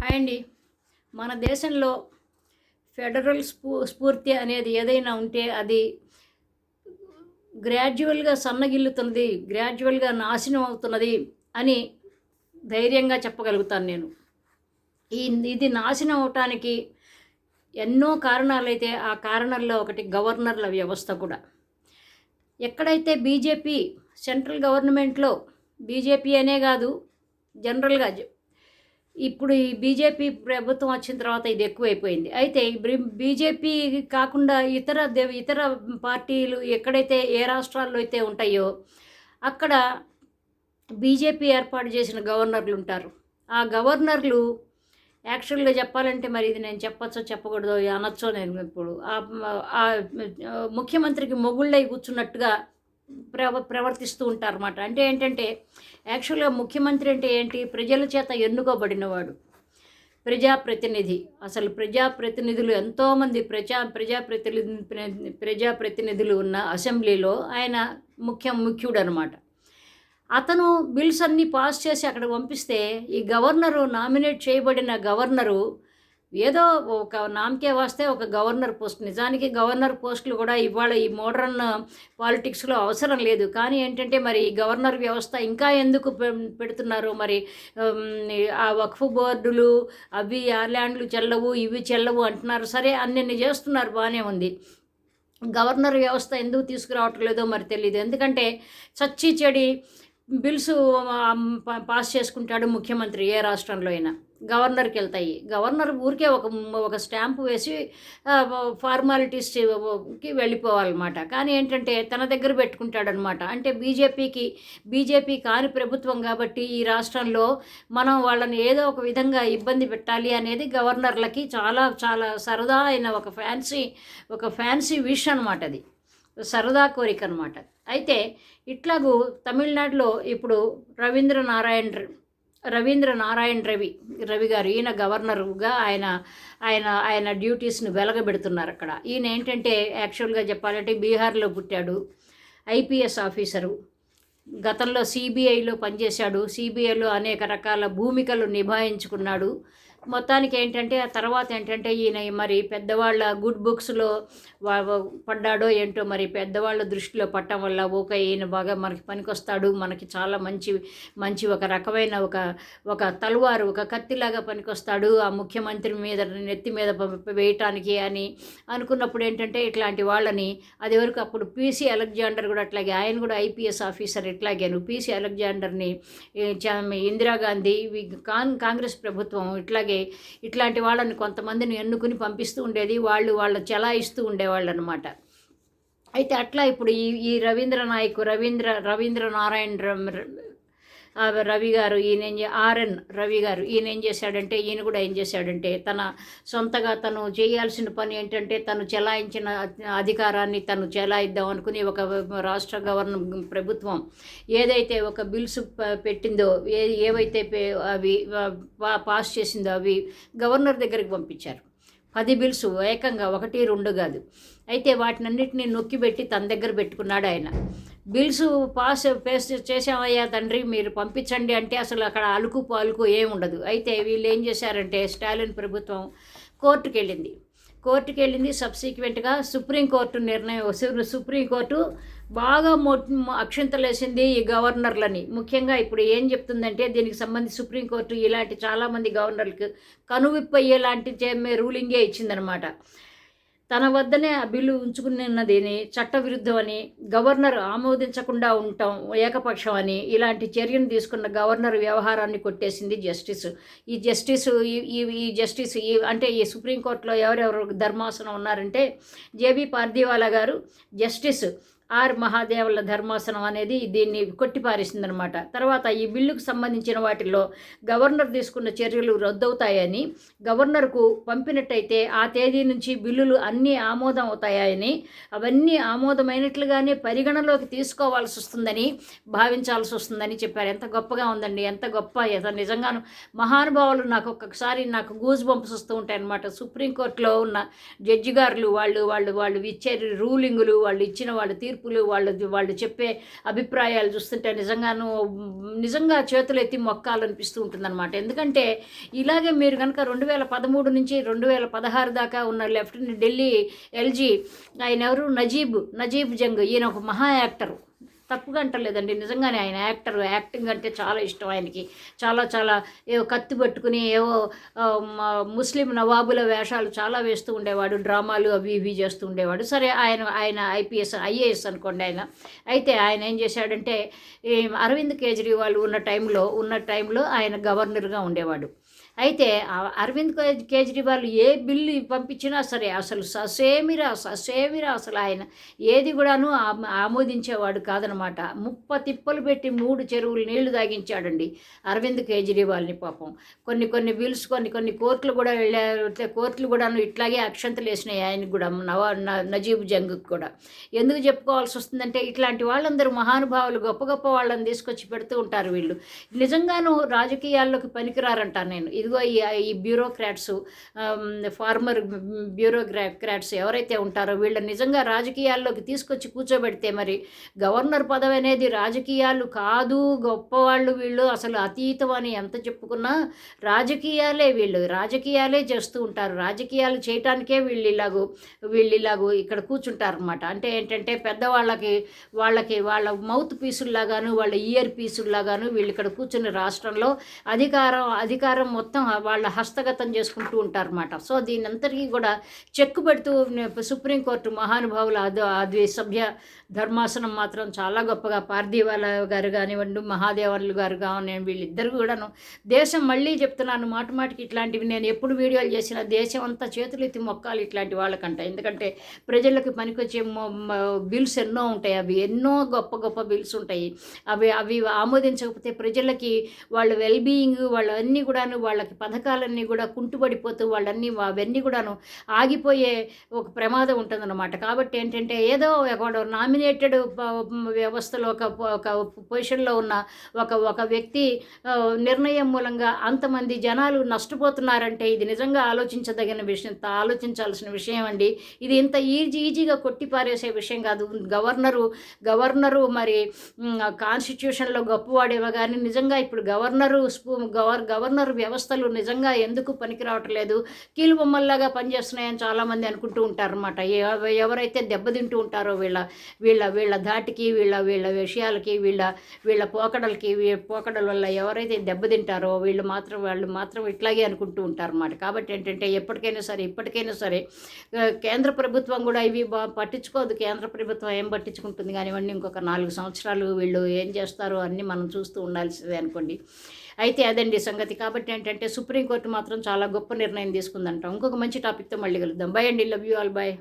Hi అండి. మన దేశంలో ఫెడరల్ స్ఫూ స్ఫూర్తి అనేది ఏదైనా ఉంటే అది గ్రాడ్యువల్గా సన్నగిల్లుతున్నది గ్రాడ్యువల్గా నాశనం అవుతున్నది అని ధైర్యంగా చెప్పగలుగుతాను నేను. ఈ ఇది నాశనం అవటానికి ఎన్నో కారణాలైతే ఆ కారణాల్లో ఒకటి గవర్నర్ల వ్యవస్థ కూడా. ఎక్కడైతే బీజేపీ సెంట్రల్ గవర్నమెంట్లో బీజేపీ అనే కాదు జనరల్గా ఇప్పుడు ఈ బీజేపీ ప్రభుత్వం వచ్చిన తర్వాత ఇది ఎక్కువైపోయింది. అయితే బీజేపీ కాకుండా ఇతర దే- ఇతర పార్టీలు ఎక్కడైతే ఏ రాష్ట్రాల్లో అయితే ఉంటాయో అక్కడ బీజేపీ ఏర్పాటు చేసిన గవర్నర్లు ఉంటారు. ఆ గవర్నర్లు యాక్చువల్గా చెప్పాలంటే మరి ఇది నేను చెప్పచ్చో చెప్పకూడదో అనొచ్చో నేను ఇప్పుడు ఆ ముఖ్యమంత్రికి మొగుళ్ళై కూర్చున్నట్టుగా ప్రవ ప్రవర్తిస్తూ ఉంటారన్నమాట. అంటే ఏంటంటే యాక్చువల్గా ముఖ్యమంత్రి అంటే ఏంటి? ప్రజల చేత ఎన్నుకోబడినవాడు. ప్రజాప్రతినిధి. అసలు ప్రజాప్రతినిధులు ఎంతోమంది ప్రజా ప్రజాప్రతినిధి ప్రజాప్రతినిధులు ఉన్న అసెంబ్లీలో ఆయన ముఖ్య ముఖ్యుడు అనమాట అతను బిల్స్ అన్నీ పాస్ చేసి అక్కడ పంపిస్తే ఈ గవర్నరు నామినేట్ చేయబడిన గవర్నరు ఏదో ఒక నామకే వస్తే ఒక గవర్నర్ పోస్ట్. నిజానికి గవర్నర్ పోస్టులు కూడా ఇవాళ ఈ మోడర్న్ పాలిటిక్స్లో అవసరం లేదు. కానీ ఏంటంటే మరి ఈ గవర్నర్ వ్యవస్థ ఇంకా ఎందుకు పె- పెడుతున్నారు? మరి ఆ వక్ఫ్ బోర్డులు అవి ఆ ల్యాండ్లు చెల్లవు ఇవి చెల్లవు అంటున్నారు. సరే అన్ని చేస్తున్నారు బాగానే ఉంది. గవర్నర్ వ్యవస్థ ఎందుకు తీసుకురావటం లేదో మరి తెలియదు ఎందుకంటే చచ్చి చెడి బిల్స్ పాస్ చేసుకుంటాడు ముఖ్యమంత్రి ఏ రాష్ట్రంలో అయినా. గవర్నర్కి వెళ్తాయి. గవర్నర్ ఊరికే ఒక ఒక స్టాంపు వేసి ఫార్మాలిటీస్కి వెళ్ళిపోవాలన్నమాట. కానీ ఏంటంటే తన దగ్గర పెట్టుకుంటాడనమాట అంటే బీజేపీకి బీజేపీ కాని ప్రభుత్వం కాబట్టి ఈ రాష్ట్రంలో మనం వాళ్ళని ఏదో ఒక విధంగా ఇబ్బంది పెట్టాలి అనేది గవర్నర్లకి చాలా చాలా సరదా అయిన ఒక ఫ్యాన్సీ ఒక ఫ్యాన్సీ విష్ అనమాట అది. సరదా కోరిక అనమాట అయితే ఇట్లాగూ తమిళనాడులో ఇప్పుడు రవీంద్ర నారాయణ రవీంద్ర నారాయణ రవి రవి గారు ఈయన గవర్నరుగా ఆయన ఆయన ఆయన డ్యూటీస్ను వెలగబెడుతున్నారు అక్కడ. ఈయన ఏంటంటే యాక్చువల్గా చెప్పాలంటే బీహార్లో పుట్టాడు ఐపీఎస్ ఆఫీసరు. గతంలో సిబిఐలో పనిచేశాడు సిబిఐలో అనేక రకాల భూమికలు నిభాయించుకున్నాడు. మొత్తానికి ఏంటంటే ఆ తర్వాత ఏంటంటే ఈయన మరి పెద్దవాళ్ళ గుడ్ బుక్స్లో పడ్డాడో ఏంటో మరి పెద్దవాళ్ళ దృష్టిలో పట్టడం వల్ల ఓకే ఈయన బాగా మనకి పనికొస్తాడు మనకి చాలా మంచి మంచి ఒక రకమైన ఒక ఒక తలువారు ఒక కత్తిలాగా పనికొస్తాడు ఆ ముఖ్యమంత్రి మీద నెత్తి మీద వేయటానికి అని అనుకున్నప్పుడు ఏంటంటే ఇట్లాంటి వాళ్ళని అది వరకు అప్పుడు పీసీ అలెగ్జాండర్ కూడా అట్లాగే ఆయన కూడా ఐపీఎస్ ఆఫీసర్ ఇట్లాగాను పీసీ అలెగ్జాండర్ని చ- ఇందిరాగాంధీ కాన్ కాంగ్రెస్ ప్రభుత్వం ఇట్లాగే ఇట్లాంటి వాళ్ళని కొంతమందిని ఎన్నుకుని పంపిస్తూ ఉండేది వాళ్ళు వాళ్ళ చెలాయిస్తూ ఉండేవాళ్ళు అనమాట అయితే అట్లా ఇప్పుడు ఈ ఈ రవీంద్ర నాయక్ రవీంద్ర రవీంద్ర నారాయణ రవి గారు ఈయన ఏం చే- ఆర్ఎన్ రవి గారు ఈయన ఏం చేశాడంటే ఈయన కూడా ఏం చేశాడంటే తన సొంతగా తను చేయాల్సిన పని ఏంటంటే తను చెలాయించిన అధికారాన్ని తను చెలాయిద్దాం అనుకుని ఒక రాష్ట్ర గవర్నర్ ప్రభుత్వం ఏదైతే ఒక బిల్స్ పెట్టిందో ఏ ఏవైతే పే- అవి పా- పాస్ చేసిందో అవి గవర్నర్ దగ్గరికి పంపించారు. పది బిల్స్ ఏకంగా ఒకటి రెండు కాదు. అయితే వాటినన్నిటిని నొక్కిపెట్టి తన దగ్గర పెట్టుకున్నాడు ఆయన. బిల్స్ పాస్ పేస్ చేసామయ్యా తండ్రి మీరు పంపించండి అంటే అసలు అక్కడ అలుకు పాలుకు ఏముండదు. అయితే వీళ్ళు ఏం చేశారంటే స్టాలిన్ ప్రభుత్వం కోర్టుకు వెళ్ళింది కోర్టుకి వెళ్ళింది సబ్సిక్వెంట్గా సుప్రీంకోర్టు నిర్ణయం సు- సుప్రీంకోర్టు బాగా మో అక్షింతలేసింది ఈ గవర్నర్లని. ముఖ్యంగా ఇప్పుడు ఏం చెప్తుందంటే దీనికి సంబంధించి సుప్రీంకోర్టు ఇలాంటి చాలామంది గవర్నర్లకు కనువిప్పు అయ్యేలాంటి రూలింగే ఇచ్చిందనమాట. తన వద్దనే ఆ బిల్లు ఉంచుకున్నదని చట్టవిరుద్ధమని గవర్నర్ ఆమోదించకుండా ఉండటం ఏకపక్షం అని ఇలాంటి చర్యను తీసుకున్న గవర్నర్ వ్యవహారాన్ని కొట్టేసింది జస్టిస్. ఈ జస్టిస్ ఈ- ఈ జస్టిస్ ఈ అంటే ఈ సుప్రీంకోర్టులో ఎవరెవరు ధర్మాసనం ఉన్నారంటే జేబీ పార్దీవాలా గారు జస్టిస్ ఆర్ మహాదేవుల ధర్మాసనం అనేది దీన్ని కొట్టిపారేసిందనమాట. తర్వాత ఈ బిల్లుకు సంబంధించిన వాటిల్లో గవర్నర్ తీసుకున్న చర్యలు రద్దవుతాయని గవర్నర్కు పంపినట్టయితే ఆ తేదీ నుంచి బిల్లులు అన్నీ ఆమోదం అవుతాయని అవన్నీ ఆమోదమైనట్లుగానే పరిగణలోకి తీసుకోవాల్సి వస్తుందని భావించాల్సి వస్తుందని చెప్పారు. ఎంత గొప్పగా ఉందండి ఎంత గొప్ప నిజంగాను మహానుభావులు నాకు ఒక్కొక్కసారి నాకు గూజ్ బంప్స్ వస్తూ ఉంటాయి సుప్రీంకోర్టులో ఉన్న జడ్జి గారులు వాళ్ళు వాళ్ళు వాళ్ళు ఇచ్చే రూలింగులు వాళ్ళు ఇచ్చిన వాళ్ళు తీర్పు తీర్పులు వాళ్ళు వాళ్ళు చెప్పే అభిప్రాయాలు చూస్తుంటే నిజంగాను నిజంగా చేతులు ఎత్తి మొక్కాలనిపిస్తూ ఉంటుందన్నమాట. ఎందుకంటే ఇలాగే మీరు కనుక రెండు వేల పదమూడు నుంచి రెండు వేల పదహారు దాకా ఉన్న లెఫ్టినెంట్ ఢిల్లీ ఎల్జీ ఆయన ఎవరు? నజీబ్ నజీబ్ జంగ్. ఈయన ఒక మహా యాక్టర్. తప్పుగా అంటలేదండి. నిజంగానే ఆయన యాక్టర్ యాక్టింగ్ అంటే చాలా ఇష్టం ఆయనకి. చాలా చాలా ఏవో కత్తి పట్టుకుని ఏవో ముస్లిం నవాబుల వేషాలు చాలా వేస్తూ ఉండేవాడు. డ్రామాలు అవి ఇవి చేస్తూ ఉండేవాడు. సరే ఆయన ఆయన ఐపీఎస్ ఐఏఎస్ అనుకోండి ఆయన. అయితే ఆయన ఏం చేశాడంటే ఈ అరవింద్ కేజ్రీవాల్ ఉన్న టైంలో ఉన్న టైంలో ఆయన గవర్నర్గా ఉండేవాడు. అయితే అరవింద్ కేజ్రీవాల్ ఏ బిల్లు పంపించినా సరే అసలు ససేమిరా ససేమిరా అసలు ఆయన. ఏది కూడాను ఆమోదించేవాడు కాదనమాట. ముప్ప తిప్పలు పెట్టి మూడు చెరువులు నీళ్ళు తాగించాడండి అరవింద్ కేజ్రీవాల్ని పాపం. కొన్ని కొన్ని బిల్స్ కొన్ని కొన్ని కోర్టులు కూడా వెళ్ళారు కోర్టులు కూడాను ఇట్లాగే అక్షంతలు వేసినాయి ఆయనకు కూడా నవా న- నజీబ్ జంగ్కి కూడా. ఎందుకు చెప్పుకోవాల్సి వస్తుందంటే ఇట్లాంటి వాళ్ళందరూ మహానుభావులు గొప్ప గొప్ప వాళ్ళని తీసుకొచ్చి పెడుతూ ఉంటారు వీళ్ళు. నిజంగాను రాజకీయాల్లోకి పనికిరారంటాను నేను. ఇది ఇదిగో ఈ ఈ బ్యూరోక్రాట్స్ ఫార్మర్ బ్యూరోక్రాట్స్ ఎవరైతే ఉంటారో వీళ్ళు నిజంగా రాజకీయాల్లోకి తీసుకొచ్చి కూర్చోబెడితే మరి గవర్నర్ పదవి అనేది రాజకీయాలు కాదు గొప్పవాళ్ళు వీళ్ళు అసలు అతీతం అని ఎంత చెప్పుకున్నా రాజకీయాలే వీళ్ళు. రాజకీయాలే చేస్తూ ఉంటారు. రాజకీయాలు చేయటానికే వీళ్ళు ఇలాగూ వీళ్ళు ఇలాగూ ఇక్కడ కూర్చుంటారనమాట అంటే ఏంటంటే పెద్దవాళ్ళకి వాళ్ళకి వాళ్ళ మౌత్ పీసుల్లాగాను వాళ్ళ ఇయర్ పీసుల్లాగాను వీళ్ళు ఇక్కడ కూర్చుని రాష్ట్రంలో అధికారం అధికారం మొత్తం వాళ్ళ హస్తగతం చేసుకుంటూ ఉంటారన్నమాట. సో దీని అంతటికీ కూడా చెక్కు పెడుతూ సుప్రీంకోర్టు మహానుభావుల అద్వి సభ్య ధర్మాసనం మాత్రం చాలా గొప్పగా పార్థివాల గారు కానివ్వండి మహాదేవర్లు గారు కానివ్వండి వీళ్ళిద్దరు కూడాను దేశం మళ్ళీ చెప్తున్నాను మాట మాటికి ఇట్లాంటివి నేను ఎప్పుడు వీడియోలు చేసినా దేశం అంతా చేతులు ఎత్తి మొక్కాలి ఇట్లాంటి వాళ్ళకంట. ఎందుకంటే ప్రజలకు పనికొచ్చే బిల్స్ ఎన్నో ఉంటాయి. అవి ఎన్నో గొప్ప గొప్ప బిల్స్ ఉంటాయి. అవి అవి ఆమోదించకపోతే ప్రజలకి వాళ్ళ వెల్బీయింగ్ వాళ్ళన్నీ కూడాను వాళ్ళకి పథకాలన్నీ కూడా కుంటుపడిపోతూ వాళ్ళన్నీ అవన్నీ కూడాను ఆగిపోయే ఒక ప్రమాదం ఉంటుందన్నమాట. కాబట్టి ఏంటంటే ఏదో ఒక నామినేటెడ్ వ్యవస్థలో ఒక ఒక పొజిషన్లో ఉన్న ఒక ఒక వ్యక్తి నిర్ణయం మూలంగా అంతమంది జనాలు నష్టపోతున్నారంటే ఇది నిజంగా ఆలోచించదగిన విషయం ఆలోచించాల్సిన విషయం అండి. ఇది ఇంత ఈజీ ఈజీగా కొట్టిపారేసే విషయం కాదు. గవర్నరు గవర్నరు మరి కాన్స్టిట్యూషన్లో గొప్పవాడేమో కానీ నిజంగా ఇప్పుడు గవర్నరు స్పూ గవర్ గవర్నర్ వ్యవస్థ వ్యవస్థలు నిజంగా ఎందుకు పనికి రావట్లేదు కీలు బొమ్మల్లాగా పనిచేస్తున్నాయని చాలామంది అనుకుంటూ ఉంటారన్నమాట. అనమాట ఎవరైతే దెబ్బతింటూ ఉంటారో వీళ్ళ వీళ్ళ వీళ్ళ ధాటికి వీళ్ళ వీళ్ళ విషయాలకి వీళ్ళ వీళ్ళ పోకడలకి పోకడల వల్ల ఎవరైతే దెబ్బతింటారో వీళ్ళు మాత్రం వాళ్ళు మాత్రం ఇట్లాగే అనుకుంటూ ఉంటారన్నమాట. కాబట్టి ఏంటంటే ఎప్పటికైనా సరే ఇప్పటికైనా సరే కేంద్ర ప్రభుత్వం కూడా ఇవి బా పట్టించుకోదు. కేంద్ర ప్రభుత్వం ఏం పట్టించుకుంటుంది? కానివ్వండి ఇంకొక నాలుగు సంవత్సరాలు వీళ్ళు ఏం చేస్తారో అన్నీ మనం చూస్తూ ఉండాల్సిందే అనుకోండి. అయితే అదండి సంగతి. కాబట్టి ఏంటంటే సుప్రీంకోర్టు మాత్రం చాలా గొప్ప నిర్ణయం తీసుకుందంట. ఇంకొక మంచి టాపిక్తో మళ్ళీ కలుద్దాం. బై అండి. Love you all bye